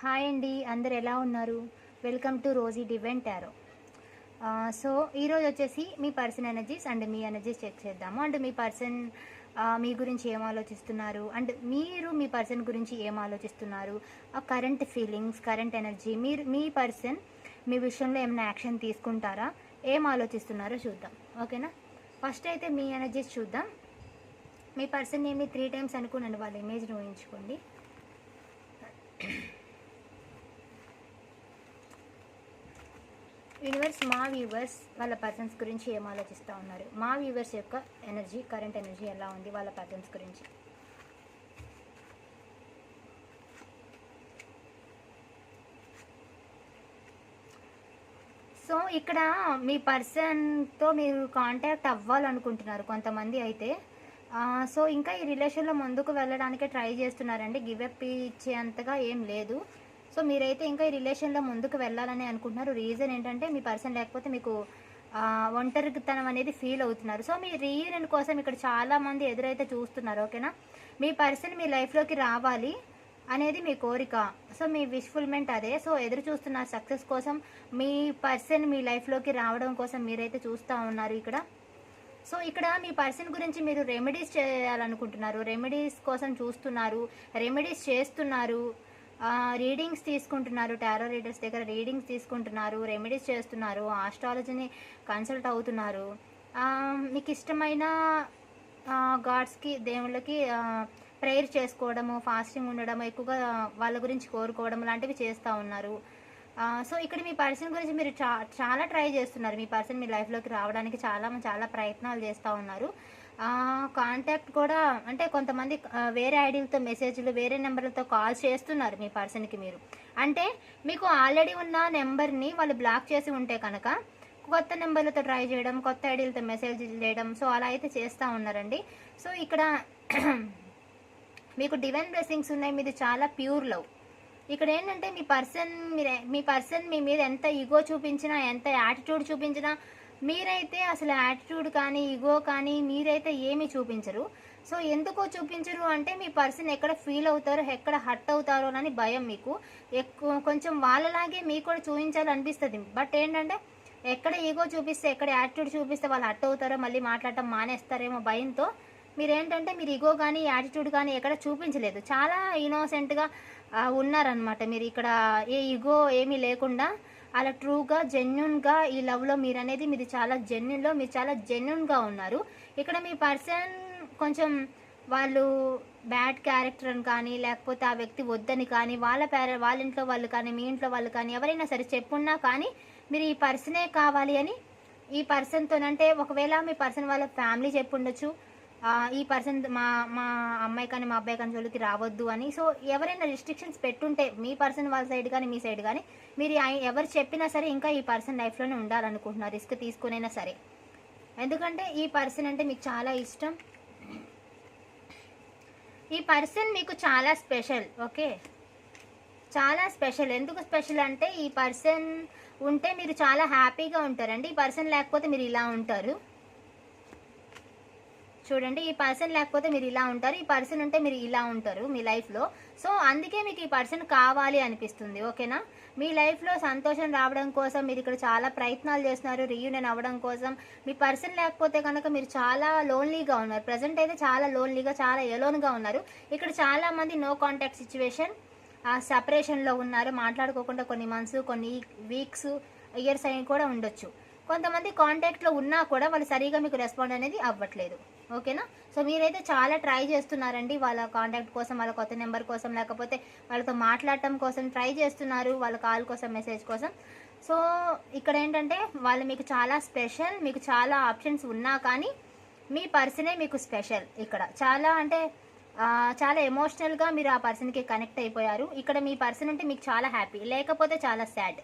Hi అండి అందరు ఎలా ఉన్నారు? Welcome to Rosie divine tarot so ఈరోజు వచ్చేసి మీ పర్సన్ ఎనర్జీస్ అండ్ మీ ఎనర్జీస్ చెక్ చేద్దాము. అండ్ మీ పర్సన్ మీ గురించి ఏం ఆలోచిస్తున్నారు? అండ్ మీరు మీ పర్సన్ గురించి ఏం ఆలోచిస్తున్నారు? ఆ కరెంట్ ఫీలింగ్స్ కరెంట్ ఎనర్జీ మీరు మీ పర్సన్ మీ విషయంలో ఏమైనా యాక్షన్ తీసుకుంటారా? ఏం ఆలోచిస్తున్నారో చూద్దాం. ఓకేనా ఫస్ట్ అయితే మీ ఎనర్జీస్ చూద్దాం. మీ పర్సన్ ఏమి త్రీ టైమ్స్ అనుకున్నాను వాళ్ళ ఇమేజ్ని ఊహించుకోండి. యూనివర్స్ మా వ్యూవర్స్ వాళ్ళ పర్సన్స్ గురించి ఏం ఆలోచిస్తూ ఉన్నారు? మా వ్యూవర్స్ యొక్క ఎనర్జీ కరెంట్ ఎనర్జీ ఎలా ఉంది వాళ్ళ పర్సన్స్ గురించి? సో ఇక్కడ మీ పర్సన్తో మీరు కాంటాక్ట్ అవ్వాలనుకుంటున్నారు కొంతమంది అయితే. సో ఇంకా ఈ రిలేషన్లో ముందుకు వెళ్ళడానికి ట్రై చేస్తున్నారండి. గివప్ ఇచ్చేంతగా ఏం లేదు. సో మీరైతే ఇంకా ఈ రిలేషన్లో ముందుకు వెళ్ళాలని అనుకుంటున్నారు. రీజన్ ఏంటంటే మీ పర్సన్ లేకపోతే మీకు ఒంటరితనం అనేది ఫీల్ అవుతున్నారు. సో మీ రీయూనియన్ కోసం ఇక్కడ చాలామంది ఎదురైతే చూస్తున్నారు ఓకేనా? మీ పర్సన్ మీ లైఫ్లోకి రావాలి అనేది మీ కోరిక. సో మీ విష్ఫుల్మెంట్ అదే. సో ఎదురు చూస్తున్న సక్సెస్ కోసం మీ పర్సన్ మీ లైఫ్లోకి రావడం కోసం మీరైతే చూస్తూ ఉన్నారు ఇక్కడ. సో ఇక్కడ మీ పర్సన్ గురించి మీరు రెమెడీస్ చేయాలనుకుంటున్నారు. రెమెడీస్ కోసం చూస్తున్నారు రెమెడీస్ చేస్తున్నారు. రీడింగ్స్ తీసుకుంటున్నారు. టారో రీడర్స్ దగ్గర రీడింగ్స్ తీసుకుంటున్నారు. రెమెడీస్ చేస్తున్నారు. ఆస్ట్రాలజీని కన్సల్ట్ అవుతున్నారు. మీకు ఇష్టమైన గాడ్స్కి దేవుళ్ళకి ప్రేయర్ చేసుకోవడము ఫాస్టింగ్ ఉండడం ఎక్కువగా వాళ్ళ గురించి కోరుకోవడం లాంటివి చేస్తూ ఉన్నారు. సో ఇక్కడ మీ పర్సన్ గురించి మీరు చా చాలా ట్రై చేస్తున్నారు. మీ పర్సన్ మీ లైఫ్లోకి రావడానికి చాలా చాలా ప్రయత్నాలు చేస్తూ ఉన్నారు. కాంటాక్ట్ కూడా అంటే కొంతమంది వేరే ఐడీలతో మెసేజ్లు వేరే నెంబర్లతో కాల్ చేస్తున్నారు మీ పర్సన్కి మీరు. అంటే మీకు ఆల్రెడీ ఉన్న నెంబర్ని వాళ్ళు బ్లాక్ చేసి ఉంటే కనుక కొత్త నెంబర్లతో ట్రై చేయడం కొత్త ఐడీలతో మెసేజ్ చేయడం సో అలా అయితే చేస్తూ ఉన్నారండి. సో ఇక్కడ మీకు డివైన్ బ్లెస్సింగ్స్ ఉన్నాయి మీది చాలా ప్యూర్ లవ్ ఇక్కడ ఏంటంటే మీ పర్సన్ మీ పర్సన్ మీ మీద ఎంత ఈగో చూపించినా ఎంత యాటిట్యూడ్ చూపించినా మీరైతే అసలు యాటిట్యూడ్ కానీ ఈగో కానీ మీరైతే ఏమీ చూపించరు. సో ఎందుకో చూపించరు అంటే మీ పర్సన్ ఎక్కడ ఫీల్ అవుతారో ఎక్కడ హట్ అవుతారో అని భయం మీకు. ఎక్కువ కొంచెం వాళ్ళలాగే మీకు కూడా చూపించాలనిపిస్తుంది. బట్ ఏంటంటే ఎక్కడ ఈగో చూపిస్తే ఎక్కడ యాటిట్యూడ్ చూపిస్తే వాళ్ళు హట్ అవుతారో మళ్ళీ మాట్లాడటం మానేస్తారేమో భయంతో మీరేంటంటే మీరు ఇగో కానీ యాటిట్యూడ్ కానీ ఎక్కడ చూపించలేదు. చాలా ఇన్నోసెంట్గా ఉన్నారనమాట మీరు ఇక్కడ ఏ ఈగో ఏమీ లేకుండా అలా ట్రూగా జెన్యున్గా ఈ లవ్లో మీరు అనేది మీది చాలా జెన్యున్లో మీరు చాలా జెన్యున్గా ఉన్నారు. ఇక్కడ మీ పర్సన్ కొంచెం వాళ్ళు బ్యాడ్ క్యారెక్టర్ అని కానీ లేకపోతే ఆ వ్యక్తి వద్దని కానీ వాళ్ళ పేర వాళ్ళ ఇంట్లో వాళ్ళు కానీ మీ ఇంట్లో వాళ్ళు కానీ ఎవరైనా సరే చెప్పున్నా కానీ మీరు ఈ పర్సనే కావాలి అని ఈ పర్సన్తోనంటే ఒకవేళ మీ పర్సన్ వాళ్ళ ఫ్యామిలీ చెప్పుండొచ్చు ఈ పర్సన్ మా మా అమ్మాయి కానీ మా అబ్బాయి కానీ జోలికి రావద్దు అని. సో ఎవరైనా రిస్ట్రిక్షన్స్ పెట్టుంటే మీ పర్సన్ వాళ్ళ సైడ్ కానీ మీ సైడ్ కానీ మీరు ఎవరు చెప్పినా సరే ఇంకా ఈ పర్సన్ లైఫ్లోనే ఉండాలనుకుంటున్నారు రిస్క్ తీసుకునైనా సరే. ఎందుకంటే ఈ పర్సన్ అంటే మీకు చాలా ఇష్టం. ఈ పర్సన్ మీకు చాలా స్పెషల్ ఓకే చాలా స్పెషల్ ఎందుకు స్పెషల్ అంటే ఈ పర్సన్ ఉంటే మీరు చాలా హ్యాపీగా ఉంటారండి. ఈ పర్సన్ లేకపోతే మీరు ఇలా ఉంటారు. చూడండి ఈ పర్సన్ లేకపోతే మీరు ఇలా ఉంటారు ఈ పర్సన్ ఉంటే మీరు ఇలా ఉంటారు మీ లైఫ్లో సో అందుకే మీకు ఈ పర్సన్ కావాలి అనిపిస్తుంది ఓకేనా మీ లైఫ్లో సంతోషం రావడం కోసం మీరు ఇక్కడ చాలా ప్రయత్నాలు చేస్తున్నారు రీయూనియన్ అవ్వడం కోసం. మీ పర్సన్ లేకపోతే కనుక మీరు చాలా లోన్లీగా ఉన్నారు. ప్రజెంట్ అయితే చాలా లోన్లీగా చాలా ఎలోన్గా ఉన్నారు. ఇక్కడ చాలా మంది నో కాంటాక్ట్ సిచ్యువేషన్ ఆ సపరేషన్లో ఉన్నారు. మాట్లాడుకోకుండా కొన్ని మంత్స్ కొన్ని వీక్స్ ఇయర్స్ అయిన కూడా ఉండొచ్చు. కొంతమంది కాంటాక్ట్లో ఉన్నా కూడా వాళ్ళు సరిగా మీకు రెస్పాండ్ అనేది అవ్వట్లేదు. ఓకేనా? సో మీరైతే చాలా ట్రై చేస్తున్నారండి వాళ్ళ కాంటాక్ట్ కోసం వాళ్ళ కొత్త నెంబర్ కోసం లేకపోతే వాళ్ళతో మాట్లాడటం కోసం ట్రై చేస్తున్నారు వాళ్ళ కాల్ కోసం మెసేజ్ కోసం. సో ఇక్కడ ఏంటంటే వాళ్ళు మీకు చాలా స్పెషల్ మీకు చాలా ఆప్షన్స్ ఉన్నా కానీ మీ పర్సనే మీకు స్పెషల్ ఇక్కడ. చాలా అంటే చాలా ఎమోషనల్గా మీరు ఆ పర్సన్కి కనెక్ట్ అయిపోయారు. ఇక్కడ మీ పర్సన్ అంటే మీకు చాలా హ్యాపీ లేకపోతే చాలా సాడ్.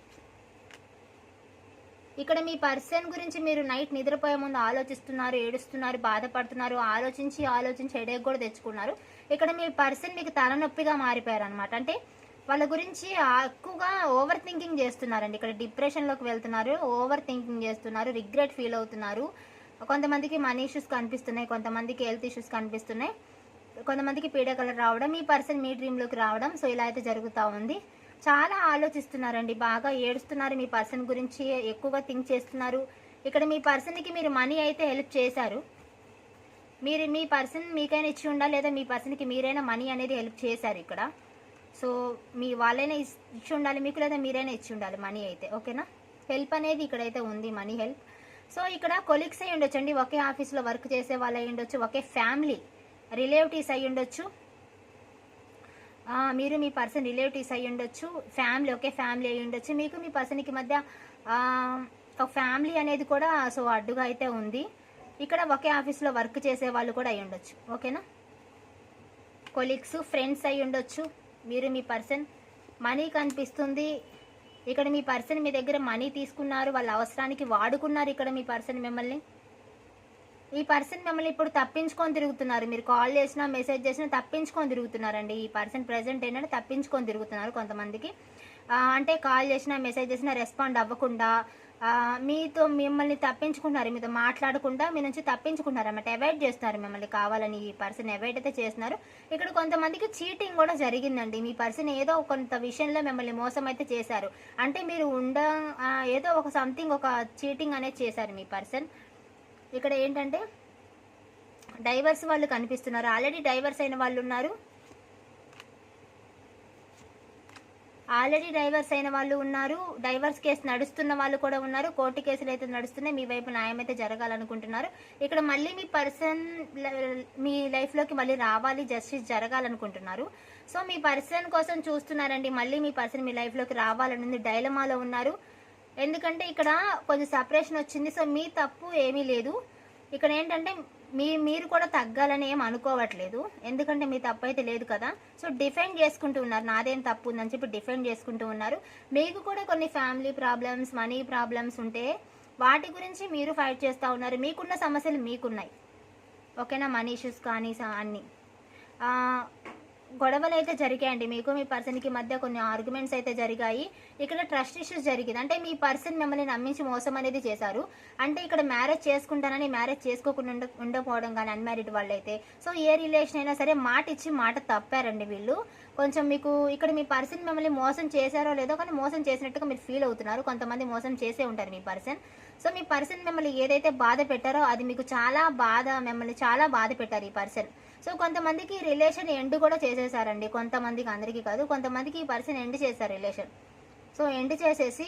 ఇక్కడ మీ పర్సన్ గురించి మీరు నైట్ నిద్రపోయే ముందు ఆలోచిస్తున్నారు ఏడుస్తున్నారు బాధపడుతున్నారు ఆలోచించి ఆలోచించి హెడేక్ కూడా తెచ్చుకున్నారు. ఇక్కడ మీ పర్సన్ మీకు తలనొప్పిగా మారిపోయారు అనమాట అంటే వాళ్ళ గురించి ఎక్కువగా ఓవర్ థింకింగ్ చేస్తున్నారండి. ఇక్కడ డిప్రెషన్లోకి వెళ్తున్నారు ఓవర్ థింకింగ్ చేస్తున్నారు రిగ్రెట్ ఫీల్ అవుతున్నారు. కొంతమందికి మనీ ఇష్యూస్ కనిపిస్తున్నాయి కొంతమందికి హెల్త్ ఇష్యూస్ కనిపిస్తున్నాయి. కొంతమందికి పీడ కలర్ రావడం ఈ పర్సన్ మీ డ్రీమ్లోకి రావడం సో ఇలా అయితే జరుగుతూ ఉంది. చాలా ఆలోచిస్తున్నారండి. బాగా ఏడుస్తున్నారు. మీ పర్సన్ గురించి ఎక్కువగా థింక్ చేస్తున్నారు. ఇక్కడ మీ పర్సన్కి మీరు మనీ అయితే హెల్ప్ చేశారు. మీరు మీ పర్సన్ మీకైనా ఇచ్చి ఉండాలి లేదా మీ పర్సన్కి మీరైనా మనీ అనేది హెల్ప్ చేశారు ఇక్కడ. సో మీ వాళ్ళైనా ఇస్- ఇచ్చి ఉండాలి మీకు లేదా మీరైనా ఇచ్చి ఉండాలి మనీ అయితే. ఓకేనా? హెల్ప్ అనేది ఇక్కడైతే ఉంది మనీ హెల్ప్. సో ఇక్కడ కొలీగ్స్ అయి ఉండొచ్చు అండి. ఒకే ఆఫీస్లో వర్క్ చేసే వాళ్ళు అయి ఉండొచ్చు ఒకే ఫ్యామిలీ రిలేటివ్స్ అయి ఉండొచ్చు మీరు మీ పర్సన్ రిలేటివ్స్ అయి ఉండొచ్చు ఫ్యామిలీ ఒకే ఫ్యామిలీ అయి ఉండొచ్చు. మీకు మీ పర్సన్కి మధ్య ఒక ఫ్యామిలీ అనేది కూడా సో అడ్డుగా అయితే ఉంది. ఇక్కడ ఒకే ఆఫీస్లో వర్క్ చేసే వాళ్ళు కూడా అయి ఉండొచ్చు. ఓకేనా? కొలీగ్స్ ఫ్రెండ్స్ అయి ఉండొచ్చు. మీరు మీ పర్సన్ మనీ కనిపిస్తుంది. ఇక్కడ మీ పర్సన్ మీ దగ్గర మనీ తీసుకున్నారు వాళ్ళ అవసరానికి వాడుకున్నారు ఇక్కడ మీ పర్సన్ మిమ్మల్ని. ఈ పర్సన్ మిమ్మల్ని ఇప్పుడు తప్పించుకొని తిరుగుతున్నారు. మీరు కాల్ చేసినా మెసేజ్ చేసినా తప్పించుకొని తిరుగుతున్నారండి. ఈ పర్సన్ ప్రజెంట్ ఏంటంటే తప్పించుకొని తిరుగుతున్నారు కొంతమందికి. అంటే కాల్ చేసినా మెసేజ్ చేసినా రెస్పాండ్ అవ్వకుండా మీతో మిమ్మల్ని తప్పించుకుంటున్నారు. మీతో మాట్లాడకుండా మీ నుంచి తప్పించుకుంటున్నారు అన్నమాట. అవాయిడ్ చేస్తున్నారు మిమ్మల్ని కావాలని ఈ పర్సన్ అవాయిడ్ అయితే చేస్తున్నారు. ఇక్కడ కొంతమందికి చీటింగ్ కూడా జరిగిందండి. మీ పర్సన్ ఏదో కొంత విషయంలో మిమ్మల్ని మోసం అయితే చేశారు. అంటే మీరు ఉండ ఏదో ఒక సంథింగ్ ఒక చీటింగ్ అనేది చేశారు మీ పర్సన్. ఇక్కడ ఏంటంటే డైవర్స్ వాళ్ళు కనిపిస్తున్నారు. ఆల్రెడీ డైవర్స్ అయిన వాళ్ళు ఉన్నారు. ఆల్రెడీ డైవర్స్ అయిన వాళ్ళు ఉన్నారు. డైవర్స్ కేసు నడుస్తున్న వాళ్ళు కూడా ఉన్నారు. కోర్టు కేసులు అయితే నడుస్తున్నాయి. మీ వైపు న్యాయం అయితే జరగాలనుకుంటున్నారు. ఇక్కడ మళ్ళీ మీ పర్సన్ మీ లైఫ్లోకి మళ్ళీ రావాలి జస్టిస్ జరగాలనుకుంటున్నారు. సో మీ పర్సన్ కోసం చూస్తున్నారండి. మళ్ళీ మీ పర్సన్ మీ లైఫ్లోకి రావాలని ఉంది డైలమాలో ఉన్నారు. ఎందుకంటే ఇక్కడ కొంచెం సపరేషన్ వచ్చింది సో మీ తప్పు ఏమీ లేదు. ఇక్కడ ఏంటంటే మీ మీరు కూడా తగ్గాలని ఏం అనుకోవట్లేదు. ఎందుకంటే మీ తప్పు అయితే లేదు కదా. సో డిఫెండ్ చేసుకుంటూ ఉన్నారు. నాదేం తప్పు ఉందని చెప్పి డిఫెండ్ చేసుకుంటూ ఉన్నారు. మీకు కూడా కొన్ని ఫ్యామిలీ ప్రాబ్లమ్స్ మనీ ప్రాబ్లమ్స్ ఉంటే వాటి గురించి మీరు ఫైట్ చేస్తూ ఉన్నారు. మీకున్న సమస్యలు మీకున్నాయి. ఓకేనా? మనీ ఇష్యూస్ కానీ స- అన్నీ. గొడవలు అయితే జరిగాయండి. మీకు మీ పర్సన్కి మధ్య కొన్ని ఆర్గ్యుమెంట్స్ అయితే జరిగాయి. ఇక్కడ ట్రస్ట్ ఇష్యూస్ జరిగింది. అంటే మీ పర్సన్ మిమ్మల్ని నమ్మించి మోసం అనేది చేశారు. అంటే ఇక్కడ మ్యారేజ్ చేసుకుంటానని మ్యారేజ్ చేసుకోకుండా ఉండకపోవడం కానీ అన్మ్యారీడ్ వాళ్ళైతే. సో ఏ రిలేషన్ అయినా సరే మాట ఇచ్చి మాట తప్పారండి వీళ్ళు. కొంచెం మీకు ఇక్కడ మీ పర్సన్ మిమ్మల్ని మోసం చేశారో లేదో కానీ మోసం చేసినట్టుగా మీరు ఫీల్ అవుతున్నారు. కొంతమంది మోసం చేసే ఉంటారు మీ పర్సన్. సో మీ పర్సన్ మిమ్మల్ని ఏదైతే బాధ పెట్టారో అది మీకు చాలా బాధ మిమ్మల్ని చాలా బాధ పెట్టారు ఈ పర్సన్. సో కొంతమందికి రిలేషన్ ఎండ్ కూడా చేసేసారండి. కొంతమందికి అందరికీ కాదు కొంతమందికి ఈ పర్సన్ ఎండ్ చేశారు రిలేషన్ సో ఎండ్ చేసేసి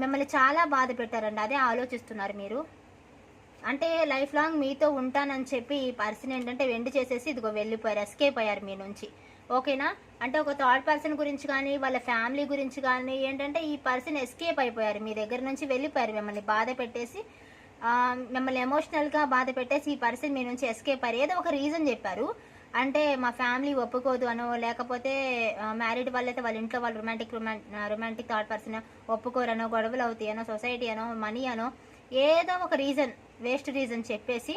మిమ్మల్ని చాలా బాధ పెట్టారండి. అదే ఆలోచిస్తున్నారు మీరు. అంటే లైఫ్ లాంగ్ మీతో ఉంటానని చెప్పి ఈ పర్సన్ ఏంటంటే ఎండ్ చేసేసి ఇదిగో వెళ్ళిపోయారు ఎస్కేప్ అయ్యారు మీ నుంచి. ఓకేనా అంటే ఒక థర్డ్ పర్సన్ గురించి కానీ వాళ్ళ ఫ్యామిలీ గురించి కానీ ఏంటంటే ఈ పర్సన్ ఎస్కేప్ అయిపోయారు. మీ దగ్గర నుంచి వెళ్ళిపోయారు మిమ్మల్ని బాధ పెట్టేసి. మిమ్మల్ని ఎమోషనల్గా బాధ పెట్టేసి ఈ పరిస్థితి మీ నుంచి ఎస్కేప్ అయ్యారు ఏదో ఒక రీజన్ చెప్పారు. అంటే మా ఫ్యామిలీ ఒప్పుకోదు అనో లేకపోతే మ్యారీడ్ వాళ్ళైతే వాళ్ళ ఇంట్లో వాళ్ళు రొమాంటిక్ రొమాంటిక్ థర్డ్ పర్సన్ ఒప్పుకోరనో గొడవలు అవుతాయి అనో సొసైటీ అనో మనీ అనో ఏదో ఒక రీజన్ వేస్ట్ రీజన్ చెప్పేసి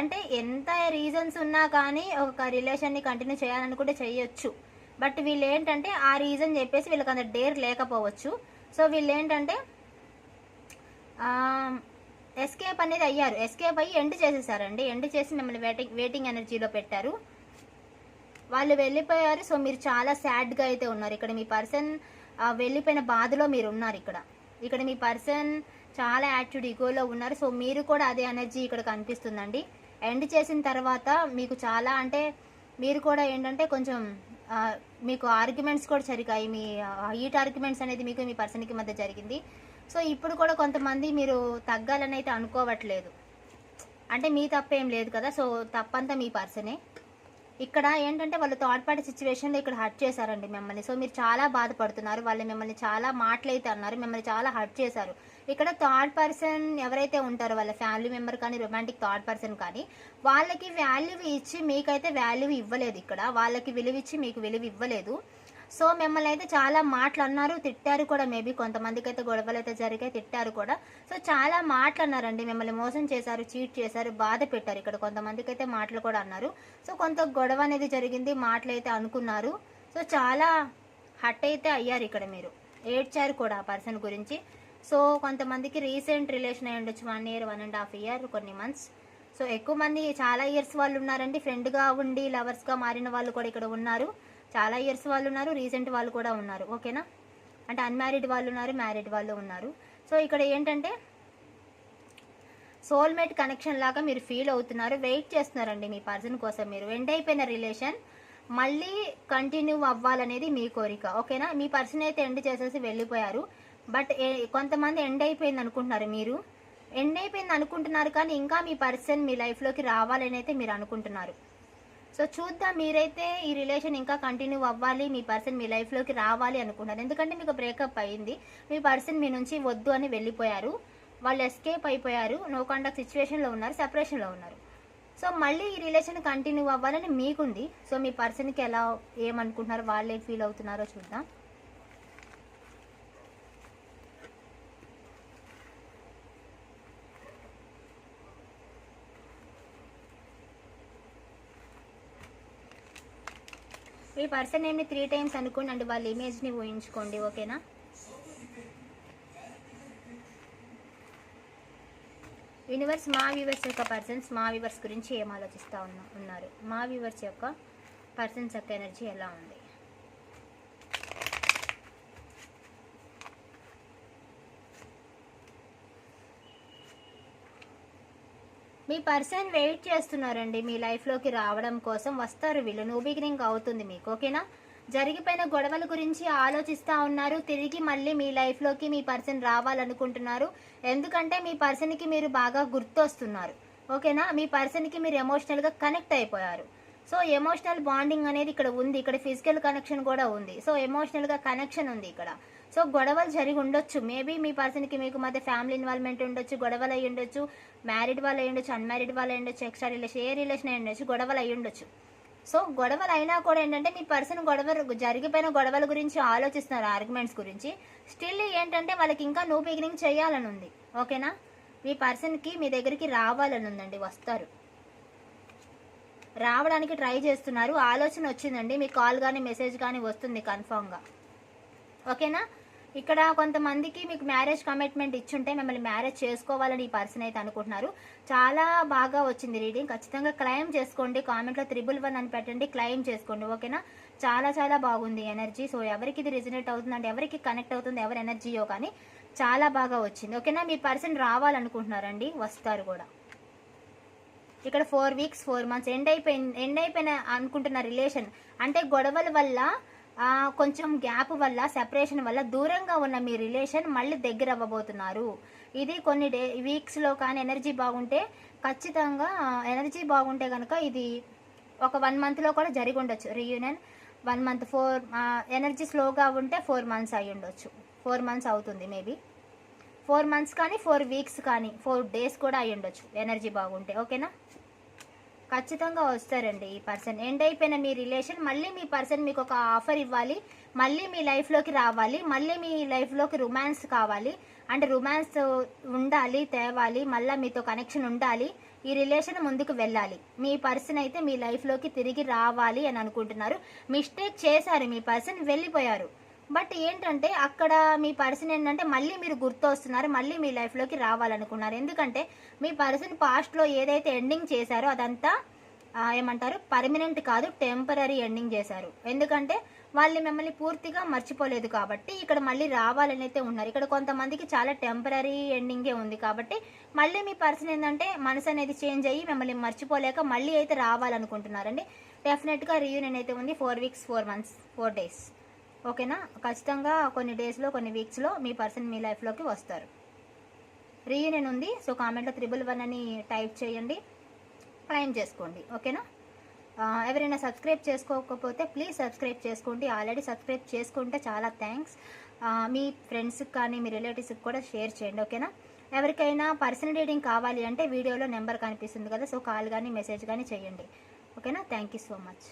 అంటే ఎంత రీజన్స్ ఉన్నా కానీ ఒక రిలేషన్ని కంటిన్యూ చేయాలనుకుంటే చేయొచ్చు. బట్ వీళ్ళు ఏంటంటే ఆ రీజన్ చెప్పేసి వీళ్ళకి అంత డేర్ లేకపోవచ్చు. సో వీళ్ళు ఏంటంటే ఎస్కేప్ అనేది అయ్యారు. ఎస్కేప్ అయ్యి ఎండ్ చేసేసారండి. ఎండ్ చేసి మిమ్మల్ని వెయిటింగ్ వెయిటింగ్ ఎనర్జీలో పెట్టారు. వాళ్ళు వెళ్ళిపోయారు. సో మీరు చాలా సాడ్గా అయితే ఉన్నారు. ఇక్కడ మీ పర్సన్ వెళ్ళిపోయిన బాధలో మీరు ఉన్నారు ఇక్కడ. ఇక్కడ మీ పర్సన్ చాలా యాటిట్యూడ్ ఈగోలో ఉన్నారు. సో మీరు కూడా అదే ఎనర్జీ ఇక్కడ కనిపిస్తుందండి. ఎండ్ చేసిన తర్వాత మీకు చాలా అంటే మీరు కూడా ఏంటంటే కొంచెం మీకు ఆర్గ్యుమెంట్స్ కూడా జరిగాయి. మీ హీట్ ఆర్గ్యుమెంట్స్ అనేది మీకు మీ పర్సన్కి మధ్య జరిగింది. సో ఇప్పుడు కూడా కొంతమంది మీరు తగ్గాలని అయితే అనుకోవట్లేదు. అంటే మీ తప్పేం లేదు కదా. సో తప్పంతా మీ పర్సనే ఇక్కడ ఏంటంటే వాళ్ళు థర్డ్ పార్టీ సిచ్యువేషన్లో ఇక్కడ హర్ట్ చేశారండి మిమ్మల్ని. సో మీరు చాలా బాధపడుతున్నారు. వాళ్ళు మిమ్మల్ని చాలా మాటలైతే అన్నారు. మిమ్మల్ని చాలా హర్ట్ చేశారు. ఇక్కడ థర్డ్ పర్సన్ ఎవరైతే ఉంటారో వాళ్ళ ఫ్యామిలీ మెంబర్ కానీ రొమాంటిక్ థర్డ్ పర్సన్ కానీ వాళ్ళకి వాల్యూ ఇచ్చి మీకైతే వాల్యూ ఇవ్వలేదు ఇక్కడ. వాళ్ళకి విలువ ఇచ్చి మీకు విలువ ఇవ్వలేదు. సో మిమ్మల్ని అయితే చాలా మాటలు అన్నారు తిట్టారు కూడా మేబీ కొంతమందికి అయితే గొడవలు అయితే జరిగాయి తిట్టారు కూడా. సో చాలా మాటలు అన్నారండి. మిమ్మల్ని మోసం చేశారు చీట్ చేశారు బాధ పెట్టారు ఇక్కడ. కొంతమందికి అయితే మాటలు కూడా అన్నారు. సో కొంత గొడవ అనేది జరిగింది మాటలు అయితే అనుకున్నారు. సో చాలా హట్ అయితే అయ్యారు ఇక్కడ మీరు. ఏడ్చారు కూడా ఆ పర్సన్ గురించి. సో కొంతమందికి రీసెంట్ రిలేషన్ అయి ఉండొచ్చు one year one and half year కొన్ని మంత్స్. సో ఎక్కువ మంది చాలా ఇయర్స్ వాళ్ళు ఉన్నారండి. ఫ్రెండ్గా ఉండి లవర్స్గా మారిన వాళ్ళు కూడా ఇక్కడ ఉన్నారు. చాలా ఇయర్స్ వాళ్ళు ఉన్నారు రీసెంట్ వాళ్ళు కూడా ఉన్నారు. ఓకేనా? అంటే అన్మ్యారీడ్ వాళ్ళు ఉన్నారు మ్యారీడ్ వాళ్ళు ఉన్నారు. సో ఇక్కడ ఏంటంటే సోల్మేట్ కనెక్షన్ లాగా మీరు ఫీల్ అవుతున్నారు వెయిట్ చేస్తున్నారండి మీ పర్సన్ కోసం మీరు. ఎండ్ అయిపోయిన రిలేషన్ మళ్ళీ కంటిన్యూ అవ్వాలనేది మీ కోరిక. ఓకేనా? మీ పర్సన్ అయితే ఎండ్ చేసేసి వెళ్ళిపోయారు. బట్ కొంతమంది ఎండ్ అయిపోయింది అనుకుంటున్నారు మీరు. ఎండ్ అయిపోయింది అనుకుంటున్నారు కానీ ఇంకా మీ పర్సన్ మీ లైఫ్లోకి రావాలని అయితే మీరు అనుకుంటున్నారు. సో చూద్దాం మీరైతే ఈ రిలేషన్ ఇంకా కంటిన్యూ అవ్వాలి మీ పర్సన్ మీ లైఫ్లోకి రావాలి అనుకుంటున్నారు. ఎందుకంటే మీకు బ్రేకప్ అయింది మీ పర్సన్ మీ నుంచి వద్దు అని వెళ్ళిపోయారు. వాళ్ళు ఎస్కేప్ అయిపోయారు నో కాంటాక్ట్ సిచ్యువేషన్లో ఉన్నారు సెపరేషన్లో ఉన్నారు. సో మళ్ళీ ఈ రిలేషన్ కంటిన్యూ అవ్వాలని మీకుంది. సో మీ పర్సన్కి ఎలా ఏమనుకుంటున్నారు వాళ్ళే ఫీల్ అవుతున్నారో చూద్దాం. మీ పర్సన్ నేమ్ని త్రీ టైమ్స్ అనుకోండి అండ్ వాళ్ళ ఇమేజ్ని ఊహించుకోండి ఓకేనా? యూనివర్స్ మా వ్యూవర్స్ యొక్క పర్సన్స్ మా వ్యూవర్స్ గురించి ఏం ఆలోచిస్తూ ఉన్నా ఉన్నారు? మా వ్యూవర్స్ యొక్క పర్సన్స్ యొక్క ఎనర్జీ ఎలా ఉంది? మీ పర్సన్ వెయిట్ చేస్తున్నారండి. మీ లైఫ్లోకి రావడం కోసం వస్తారు వీళ్ళు. నువ్వు బిగినింగ్ అవుతుంది మీకు ఓకేనా? జరిగిపోయిన గొడవల గురించి ఆలోచిస్తూ ఉన్నారు. తిరిగి మళ్ళీ మీ లైఫ్లోకి మీ పర్సన్ రావాలనుకుంటున్నారు. ఎందుకంటే మీ పర్సన్కి మీరు బాగా గుర్తొస్తున్నారు ఓకేనా? మీ పర్సన్కి మీరు ఎమోషనల్గా కనెక్ట్ అయిపోయారు. సో ఎమోషనల్ బాండింగ్ అనేది ఇక్కడ ఉంది. ఇక్కడ ఫిజికల్ కనెక్షన్ కూడా ఉంది. సో ఎమోషనల్గా కనెక్షన్ ఉంది ఇక్కడ. సో గొడవలు జరిగి ఉండొచ్చు. మేబీ మీ పర్సన్కి మీకు మధ్య ఫ్యామిలీ ఇన్వాల్వ్మెంట్ ఉండొచ్చు గొడవలు అయ్యి ఉండొచ్చు మ్యారీడ్ వాళ్ళు అయ్యి ఉండొచ్చు అన్మ్యారీడ్ వాళ్ళు అయ్యి ఉండొచ్చు ఎక్స్ట్రా రిలేషన్ ఏ రిలేషన్ అయ్యి ఉండొచ్చు గొడవలు అయ్యి ఉండొచ్చు. సో గొడవలు అయినా కూడా ఏంటంటే మీ పర్సన్ గొడవ జరిగిపోయిన గొడవల గురించి ఆలోచిస్తున్నారు ఆర్గ్యుమెంట్స్ గురించి. స్టిల్ ఏంటంటే వాళ్ళకి ఇంకా నో బిగినింగ్ చేయాలని ఉంది. ఓకేనా? మీ పర్సన్కి మీ దగ్గరికి రావాలని ఉందండి వస్తారు. రావడానికి ట్రై చేస్తున్నారు ఆలోచన వచ్చిందండి మీ కాల్ కానీ మెసేజ్ కానీ వస్తుంది కన్ఫామ్గా ఓకేనా? ఇక్కడ కొంతమందికి మీకు మ్యారేజ్ కమిట్మెంట్ ఇచ్చుంటే మిమ్మల్ని మ్యారేజ్ చేసుకోవాలని ఈ పర్సన్ అయితే అనుకుంటున్నారు. చాలా బాగా వచ్చింది రీడింగ్. ఖచ్చితంగా క్లైమ్ చేసుకోండి. కామెంట్లో త్రిబుల్ వన్ అని పెట్టండి. క్లైమ్ చేసుకోండి. ఓకేనా? చాలా చాలా బాగుంది ఎనర్జీ. సో ఎవరికి ఇది రిజనేట్ అవుతుంది అంటే ఎవరికి కనెక్ట్ అవుతుంది ఎవరి ఎనర్జీయో కానీ చాలా బాగా వచ్చింది. ఓకేనా? మీ పర్సన్ రావాలనుకుంటున్నారండి. వస్తారు కూడా. ఇక్కడ four weeks four months. End అయిపోయింది ఎండ్ అయిపోయిన అనుకుంటున్న రిలేషన్ అంటే గొడవల వల్ల కొంచెం గ్యాప్ వల్ల సెపరేషన్ వల్ల దూరంగా ఉన్న మీ రిలేషన్ మళ్ళీ దగ్గర అవ్వబోతున్నారు. ఇది కొన్ని డే వీక్స్లో కానీ ఎనర్జీ బాగుంటే ఖచ్చితంగా ఎనర్జీ బాగుంటే కనుక ఇది ఒక వన్ మంత్లో కూడా జరిగి ఉండొచ్చు. Reunion one month four energy స్లోగా ఉంటే ఫోర్ మంత్స్ అయి ఉండొచ్చు. ఫోర్ మంత్స్ అవుతుంది మేబీ ఫోర్ మంత్స్ కానీ ఫోర్ వీక్స్ కానీ ఫోర్ డేస్ కూడా అయి ఉండొచ్చు ఎనర్జీ బాగుంటే. ఓకేనా ఖచ్చితంగా వస్తారండి ఈ పర్సన్. ఎండ్ అయిపోయిన మీ రిలేషన్ మళ్ళీ మీ పర్సన్ మీకు ఒక ఆఫర్ ఇవ్వాలి మళ్ళీ మీ లైఫ్లోకి రావాలి మళ్ళీ మీ లైఫ్లోకి రొమాన్స్ కావాలి. అంటే రొమాన్స్ ఉండాలి తేవాలి మళ్ళీ మీతో కనెక్షన్ ఉండాలి ఈ రిలేషన్ ముందుకు వెళ్ళాలి. మీ పర్సన్ అయితే మీ లైఫ్లోకి తిరిగి రావాలి అని అనుకుంటున్నారు. మిస్టేక్ చేశారు మీ పర్సన్ వెళ్ళిపోయారు. బట్ ఏంటంటే అక్కడ మీ పర్సన్ ఏంటంటే మళ్ళీ మీరు గుర్తు వస్తున్నారు మళ్ళీ మీ లైఫ్లోకి రావాలనుకున్నారు. ఎందుకంటే మీ పర్సన్ పాస్ట్లో ఏదైతే ఎండింగ్ చేశారో అదంతా ఏమంటారు పర్మనెంట్ కాదు టెంపరీ ఎండింగ్ చేశారు. ఎందుకంటే వాళ్ళు మిమ్మల్ని పూర్తిగా మర్చిపోలేదు కాబట్టి ఇక్కడ మళ్ళీ రావాలని అయితే ఉన్నారు. ఇక్కడ కొంతమందికి చాలా టెంపరీ ఎండింగే ఉంది కాబట్టి మళ్ళీ మీ పర్సన్ ఏంటంటే మనసు అనేది చేంజ్ అయ్యి మిమ్మల్ని మర్చిపోలేక మళ్ళీ అయితే రావాలనుకుంటున్నారండి. డెఫినెట్గా రీయూనియన్ అయితే ఉంది four weeks four months four days ఓకేనా? ఖచ్చితంగా కొన్ని డేస్లో కొన్ని వీక్స్లో మీ పర్సన్ మీ లైఫ్లోకి వస్తారు. రీయూనియన్ ఉంది. సో కామెంట్లో త్రిబుల్ వన్ అని టైప్ చేయండి. క్లైమ్ చేసుకోండి. ఓకేనా? ఎవరైనా సబ్స్క్రైబ్ చేసుకోకపోతే ప్లీజ్ సబ్స్క్రైబ్ చేసుకోండి. ఆల్రెడీ సబ్స్క్రైబ్ చేసుకుంటే చాలా థ్యాంక్స్. మీ ఫ్రెండ్స్కి కానీ మీ రిలేటివ్స్కి కూడా షేర్ చేయండి. ఓకేనా? ఎవరికైనా పర్సనల్ రీడింగ్ కావాలి అంటే వీడియోలో నెంబర్ కనిపిస్తుంది కదా సో కాల్ కానీ మెసేజ్ కానీ చేయండి. ఓకేనా? Thank you so much.